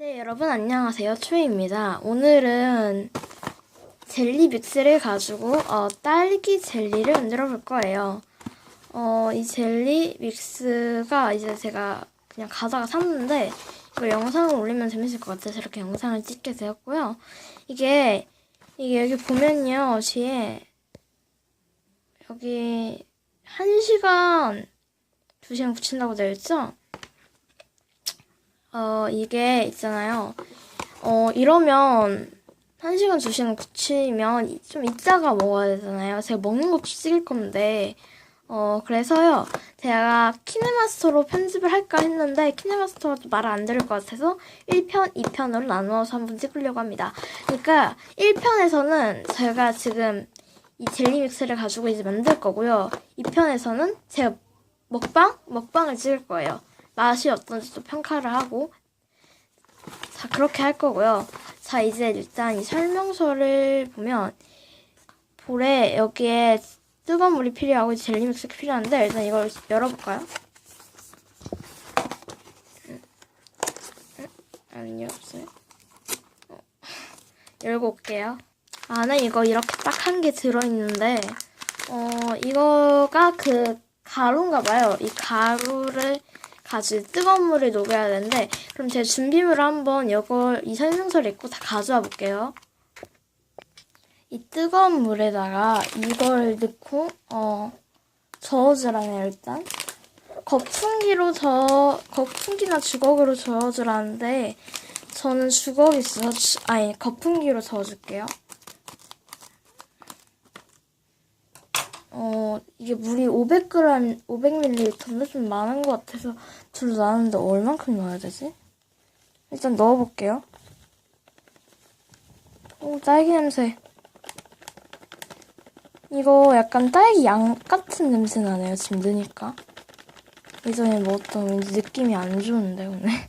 네, 여러분 안녕하세요. 초이입니다. 오늘은 젤리 믹스를 가지고 어, 딸기 젤리를 만들어 볼 거예요. 어, 이 젤리 믹스가 이제 제가 그냥 가다가 샀는데 이거 영상을 올리면 재밌을 것 같아서 이렇게 영상을 찍게 되었고요. 이게 이게 여기 보면요 뒤에 여기 1시간 2시간 붙인다고 되어 있죠? 어, 이게 있잖아요. 어, 이러면 1시간, 2시간 굳히면 좀 이따가 먹어야 되잖아요. 제가 먹는 것도 찍을 건데, 어, 그래서요. 제가 키네마스터로 편집을 할까 했는데, 키네마스터가 또 말을 안 들을 것 같아서 1편, 2편으로 나누어서 한번 찍으려고 합니다. 그러니까 1편에서는 제가 지금 이 젤리 믹스를 가지고 이제 만들 거고요. 2편에서는 제가 먹방? 먹방을 찍을 거예요. 맛이 어떤지 또 평가를 하고 자 그렇게 할 거고요. 자 이제 일단 이 설명서를 보면 볼에 여기에 뜨거운 물이 필요하고 젤리 믹스가 필요한데 일단 이걸 열어볼까요? 아니요 없어요. 어, 열고 올게요. 안에 이거 이렇게 딱 한 개 들어있는데 어 이거가 그 가루인가 봐요. 이 가루를 가지고 뜨거운 물에 녹여야 되는데 그럼 제 준비물을 한번 이걸 이 설명서를 읽고 다 가져와 볼게요. 이 뜨거운 물에다가 이걸 넣고 어 저어주라네요 일단. 거품기로 저 거품기나 주걱으로 저어주라는데 저는 주걱이 있어서 주, 아니 거품기로 저어줄게요. 어, 이게 물이 500g, 500ml인데 좀 많은 것 같아서 둘 나는데 얼만큼 넣어야 되지? 일단 넣어볼게요. 오, 딸기 냄새. 이거 약간 딸기 양 같은 냄새 나네요, 지금 넣으니까. 예전에 먹었던 느낌이 안 좋은데, 오늘.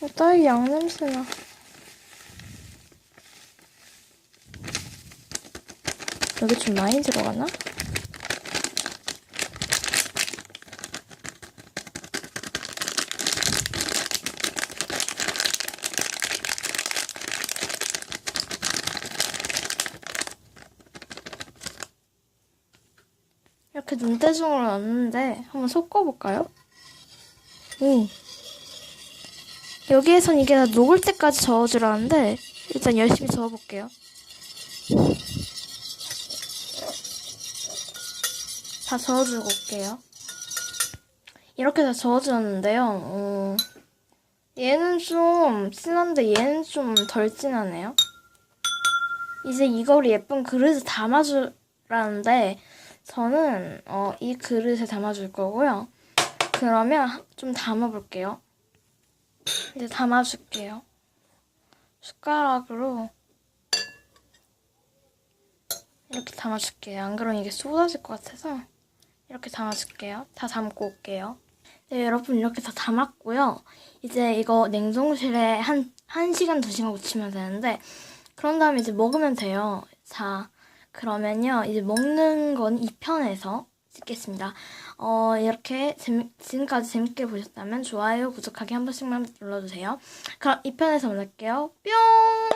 어, 딸기 양 냄새 나. 여기 좀 많이 들어가나? 이렇게 눈대중으로 넣었는데 한번 섞어볼까요? 오. 여기에선 이게 다 녹을 때까지 저어주라는데 일단 열심히 저어볼게요. 다 저어주고 올게요. 이렇게 다 저어주었는데요. 어, 얘는 좀 진한데 얘는 좀 덜 진하네요. 이제 이거를 예쁜 그릇에 담아주라는데 저는 어, 이 그릇에 담아줄 거고요. 그러면 좀 담아볼게요. 이제 담아줄게요. 숟가락으로 이렇게 담아줄게요. 안 그러면 이게 쏟아질 것 같아서 이렇게 담아줄게요. 다 담고 올게요. 네, 여러분 이렇게 다 담았고요. 이제 이거 냉동실에 한, 1시간, 2시간 붙이면 되는데 그런 다음에 이제 먹으면 돼요. 자, 그러면요. 이제 먹는 건 2편에서 찍겠습니다. 어, 이렇게 재미, 지금까지 재밌게 보셨다면 좋아요, 구독하기 한 번씩만 눌러주세요. 그럼 2편에서 만날게요. 뿅!